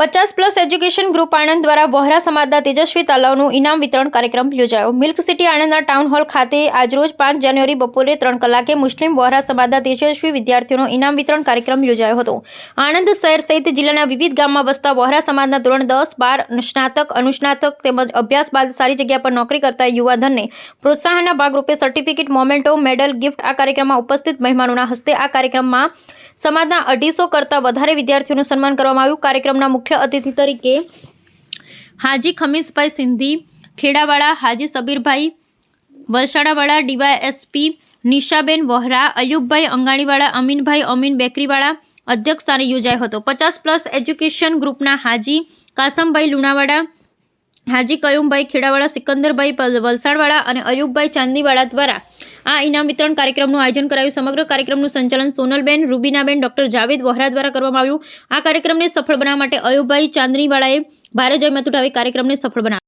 પચાસ plus education group Anand દ્વારા વહોરા સમાજના તેજસ્વી તલાવનું ઇનામ વિતરણ કાર્યક્રમ યોજાયો. મિલ્ક સિટી આણંદના ટાઉન હોલ ખાતે આજરોજ પાંચ જાન્યુઆરી બપોરે ત્રણ કલાકે મુસ્લિમ વહરા સમાજના તેજસ્વી વિદ્યાર્થીઓનો ઇનામ વિતરણ કાર્યક્રમ યોજાયો હતો. આણંદ શહેર સહિત જિલ્લાના વિવિધ ગામમાં વસતા વોહરા સમાજના ધોરણ દસ, બાર, સ્નાતક, અનુસ્નાતક તેમજ અભ્યાસ બાદ સારી જગ્યા પર નોકરી કરતા યુવાધનને પ્રોત્સાહનના ભાગરૂપે સર્ટિફિકેટ, મોમેન્ટો, મેડલ, ગિફ્ટ આ કાર્યક્રમમાં ઉપસ્થિત મહેમાનોના હસ્તે આ કાર્યક્રમમાં સમાજના અઢીસો કરતાં વધારે વિદ્યાર્થીઓનું સન્માન કરવામાં આવ્યું. કાર્યક્રમના મુખ્ય અતિથિ તરીકે હાજી ખમીસભાઈ સિંધી, ખેડાવાળા હાજી સબીરભાઈ વલસાડાવાળા ડીવાયએસપી નિશાબેન વોહરા, અયુબભાઈ અંગાણીવાળા, અમીનભાઈ, અમીન બેકરીવાળા અધ્યક્ષ સ્થાને યોજાયો હતો. પચાસ પ્લસ એજ્યુકેશન ગ્રુપના હાજી કાસમભાઈ લુણાવાડા, હાજી કયુમભાઈ ખેડાવાળા, સિકંદરભાઈ વલસાડવાળા અને અયુબભાઈ ચાંદીવાળા દ્વારા આ ઇનામ વિતરણ કાર્યક્રમનું આયોજન કરાયું. સમગ્ર કાર્યક્રમનું સંચાલન સોનલબેન, રૂબીનાબેન, ડોક્ટર જાવેદ વોહરા દ્વારા કરવામાં આવ્યું. આ કાર્યક્રમને સફળ બનાવવા માટે અયુબભાઈ ચાંદનીવાળાએ ભારે જહેમત ઉઠાવી કાર્યક્રમને સફળ બનાવ્યો.